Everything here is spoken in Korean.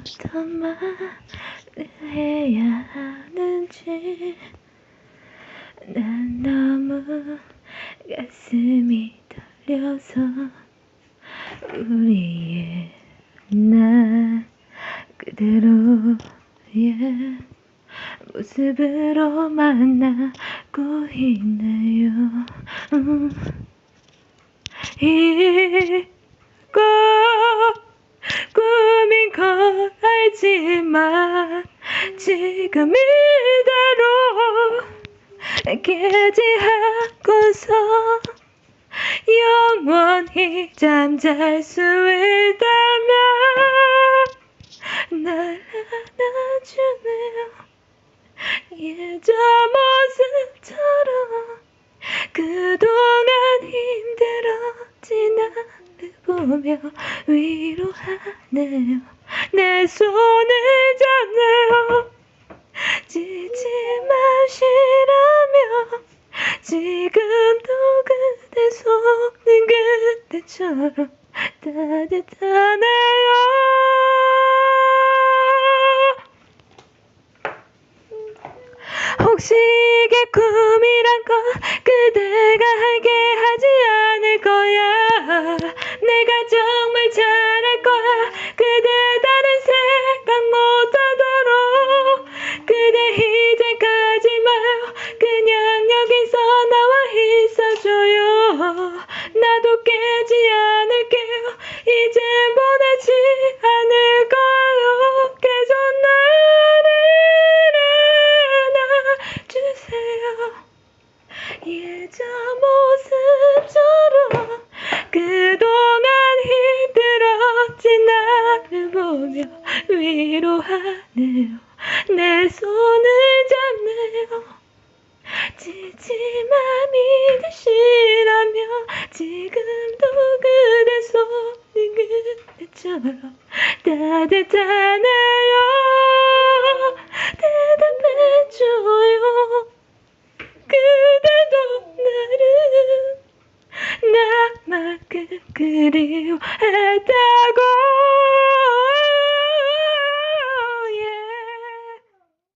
어떤 말을 해야 하는지 난 너무 가슴이 떨려서 우리의 날 그대로의 모습으로 만나고 있네요 음. 이 알지만 지금 이대로 깨지하고서 영원히 잠잘 수 있다면 날 안아주네요 예전 모습처럼 그동안 힘들어진 나를 보며 위로하네요 내 손을 잡네요 지지 마시라며 지금도 그대 손은 그때처럼 따뜻하네요. 혹시 이게 꿈이란 걸 그대가 알게 하지 않을 거야 예전 모습처럼 그동안 힘들어진 나를 보며 위로하네요. 내 손을 잡네요. 지지마 믿으시라며 지금도 그대 손이 그때처럼 따뜻하네요. 대답해줘요 그대도 나를 나 만큼 그리워했다고